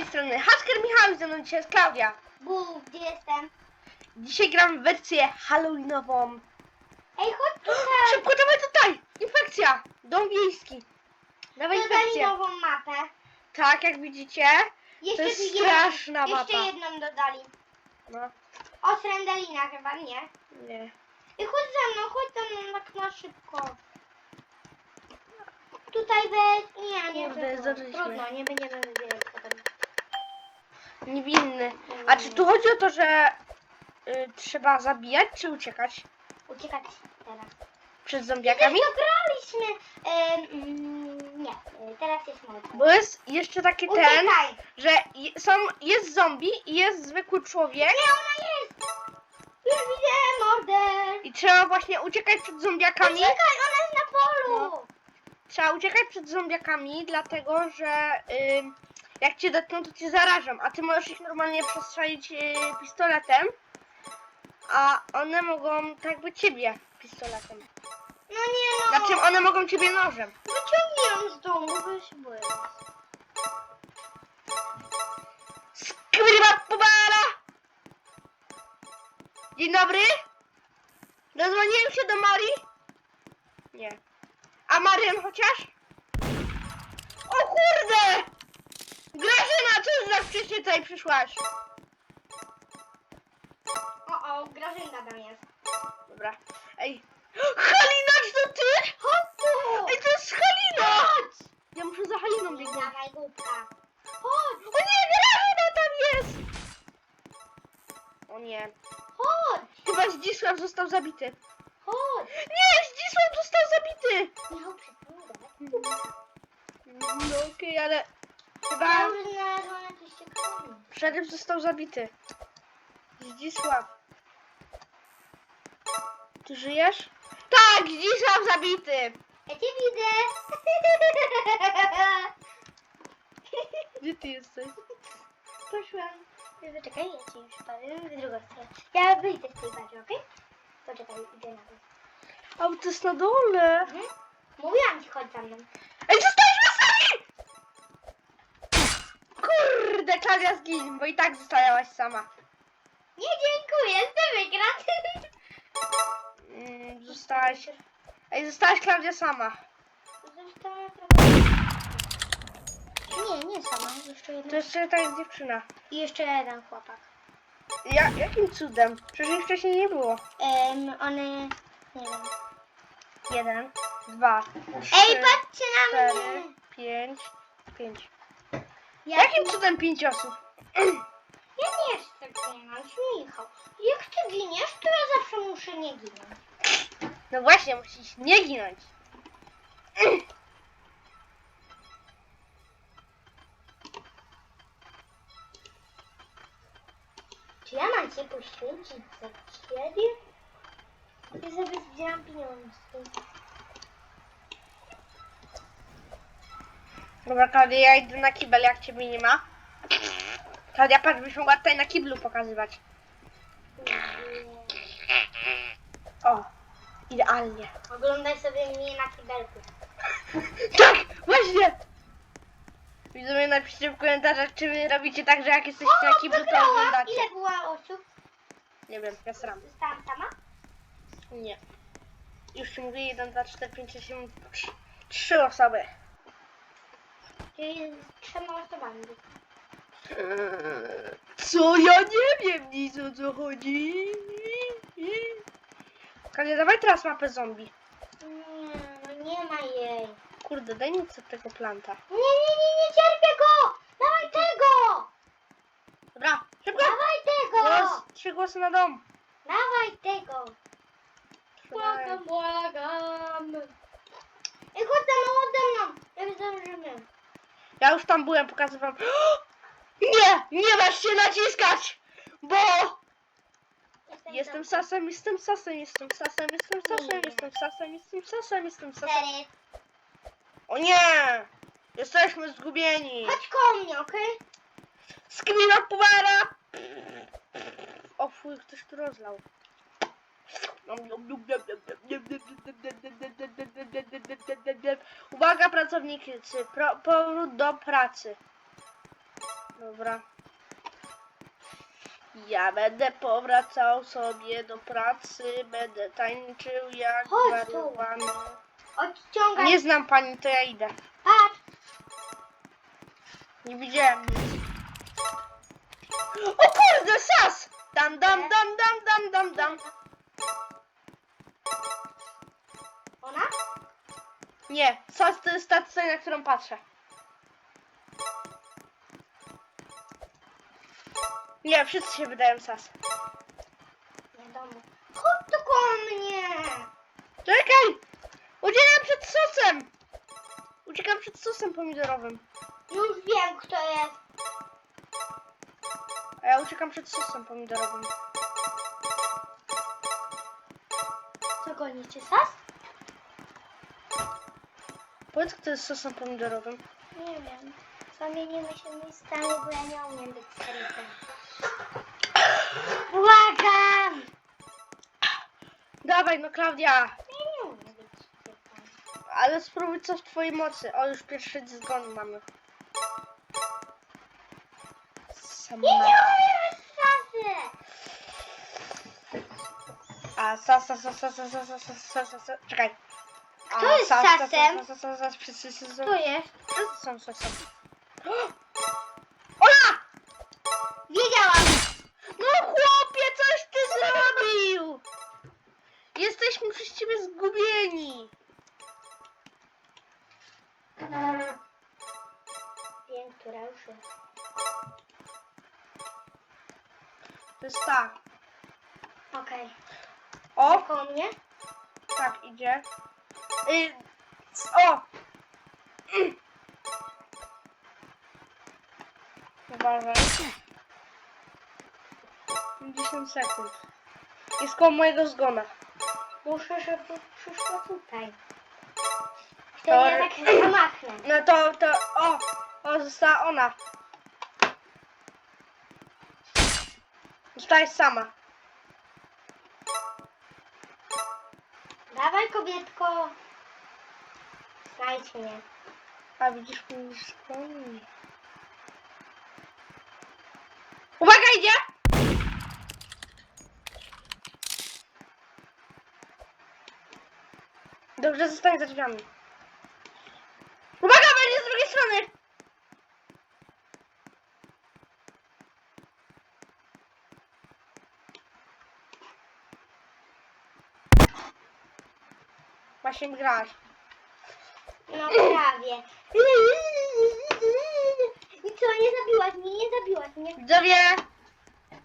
tej strony Hasker Michał, ze mną dzisiaj jest Klaudia. Bu, gdzie jestem? Dzisiaj gram w wersję Halloweenową. Ej, chodź tutaj! Szybko, dawaj tutaj! Infekcja! Dom wiejski. Dawaj Dodaj mi infekcję. nową mapę. Tak, jak widzicie, Jeszcze to jest jed- straszna Jeszcze mapa. jedną dodali. No, O, Srendelina chyba, nie? nie. I chodź za mną, chodź za mną tak na szybko. Tutaj weź... Nie, nie, Kurde, trudno. zdążyliśmy. Trudno, nie będziemy potem. Niewinny. A czy tu chodzi o to, że y, trzeba zabijać, czy uciekać Uciekać teraz. przed zombiakami? to graliśmy. Em, mm, nie, y, teraz jest moja. Bo jest jeszcze taki ten, Uciekaj! że je- są, jest zombie i jest zwykły człowiek Nie, ona jest! Już widzę mordę! i trzeba właśnie uciekać przed zombiakami. Uciekaj, ona jest na polu! Trzeba uciekać przed zombiakami, dlatego że ym, jak cię dotkną, to cię zarażą, a ty możesz ich normalnie przestrzelić yy, pistoletem, a one mogą tak jakby ciebie pistoletem. No nie no! Znaczy one mogą ciebie nożem. Wyciągnij ją z domu, bo się boję. Skryba pobara! Dzień dobry? Dozwoniłem się do Marii? Nie. A Marian chociaż? O kurde! Grażyna, co za wcześnie tutaj przyszłaś? O, o, Grażynka tam jest. Dobra. Ej. Halina, czy to ty? Chodź! Ej, to jest Halina! Chodź! Ja muszę za Haliną biegnąć. Dawaj, głupka. Chodź! O nie, Grażyna tam jest! O nie. Chodź! Chyba Zdzisław został zabity. Chodź! Nie, Zdzisław został zabity! Michał, przepłynę. No okej, ale chyba szeryf został zabity. Zdzisław. Ty żyjesz? Tak, Zdzisław zabity! Ja cię widzę! Gdzie ty jesteś? Poszłam. Poczekaj, ja ci już powiem w drugą stronę. Ja wyjdę z tej bazy, okej? Poczekaj, idę na to. A to jest na dole. Mhm. Mówiłam ci, chodź za mną. Kurde, Klaudia zgiń, bo i tak zostałaś sama. Nie, dziękuję, chcę wygrać. Mm, zostałaś... Ej, zostałaś Klaudia sama. Została trochę... Nie, nie sama, jeszcze To jeszcze ta jest dziewczyna. I jeszcze jeden chłopak. Ja, jakim cudem? Przecież ich wcześniej nie było. Um, one... Nie wiem. Jeden, dwa, trzy, Ej, patrzcie na cztery, mnie! pięć, pięć. Ja, Jakim cudem pięć osób? ja nie chcę ginąć, Michał. Jak ty giniesz, to ja zawsze muszę nie ginąć. No właśnie, musisz nie ginąć. Czy ja mam cię poświęcić za ciebie? Ja sobie zbieram pieniądze. Dobra, Klaudia, ja idę na kibel, jak ciebie nie ma. Klaudia, patrz, byś mogła tutaj na kiblu pokazywać. O, idealnie. Oglądaj sobie mnie na kibelku. Tak, właśnie! Widzowie, napiszcie w komentarzach, czy wy robicie tak, że jak jesteście na kiblu, to wygrałam! oglądacie. Ile była osób? Nie wiem, ja sram. Zostałam sama? Nie. Już ci mówię, 1, 2, 4, 5, 6, 7, 3, 3 osoby. Z trzema osobami. Co? Ja nie wiem nic o co chodzi. Kalia, dawaj teraz mapę zombie. Nie, no nie ma jej. Kurde, daj mi co tego planta. Nie, nie, nie, nie cierpię go! Dawaj tego! Dobra, szybko! Dawaj tego! Głos, trzy głosy na dom. Dawaj tego! Błagam, błagam! Ej, chodź za mną, ode mną! Jak zdążymy. Ja już tam byłem, pokazywam. Nie! Nie masz się naciskać! Bo jestem sasem, jestem sasem, jestem sasem, jestem sasem, jestem sasem, jestem sasem, jestem sasem. Cztery. O nie! Jesteśmy zgubieni! Chodź koło mnie, okej? Skmina puwara! O fuj, ktoś tu rozlał. Uwaga pracownicy, pro, powrót do pracy. Dobra. Ja będę powracał sobie do pracy, będę tańczył jak Chodź tu. zwariowany. Odciągaj. Nie znam pani, to ja idę. Patrz. Nie widziałem nic. O kurde, sas! Dam, dam, dam, dam, dam, dam, dam. Ona? Nie, sas to jest ta scena, na którą patrzę. Nie, wszyscy się wydają sas. Wiadomo. Chodź tu koło mnie. Czekaj! Uciekam przed sosem! Uciekam przed sosem pomidorowym. Już wiem, kto jest. A ja uciekam przed sosem pomidorowym. Co gonicie, sas? Powiedz, kto jest sosem pomidorowym. Nie wiem. Zamienimy się miejscami, bo ja nie umiem być serytem. Błagam! Dawaj, no Klaudia! Ja nie umiem być serytem. Ale spróbuj co w twojej mocy. O, już pierwszy zgon mamy. Sama. Ja nie umiem być sasy! A sas, sas, sas, sas, sas, sas, sas, sas, sas, sas. Czekaj. A, Kto jest sas, sas, sasem? Sas, sas, sas, sas, wszyscy są- Kto jest? wszyscy są sasem. Ola! Wiedziałam! No chłopie, coś ty zrobił! Jesteśmy przez ciebie zgubieni. Wiem, która już jest. To jest ta. Okej. O, Koło mnie? tak, idzie. Y, o! Mm. Uważaj. 50 sekund. Jest koło mojego zgona. Muszę, żeby przyszła tutaj. To- ja tak zamachnę. No to, to, o! O, została ona. Zostałaś sama. Dawaj, kobietko. Znajdź mnie. A widzisz zgon? Uwaga, idzie! Dobrze, zostań za drzwiami. Uwaga, będzie z drugiej strony! Właśnie grasz. No prawie. I co, nie zabiłaś mnie, nie zabiłaś mnie. Widzowie,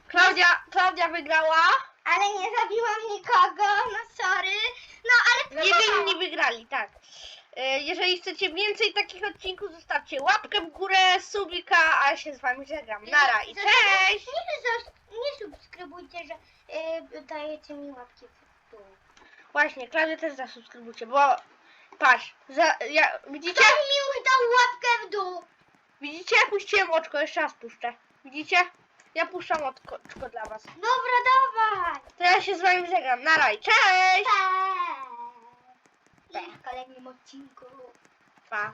Klaudia, Klaudia wygrała. Ale nie zabiłam nikogo, no sorry. No ale Nie próbowałam. inni wygrali, tak. E, Jeżeli chcecie więcej takich odcinków, zostawcie łapkę w górę, subika, a ja się z wami żegnam. Nara i cześć! Nie, zas- nie subskrybujcie, że y, dajecie mi łapki w dół. Właśnie, Klaudia też zasubskrybujcie, bo patrz, za, ja, widzicie? Kto mi już dał łapkę w dół? Widzicie? Puściłem oczko, jeszcze raz puszczę. Widzicie? Ja puszczam oczko, oczko dla was. Dobra, dawaj. To ja się z wami żegnam. Nara i cześć! Cześć. W kolejnym odcinku. Pa.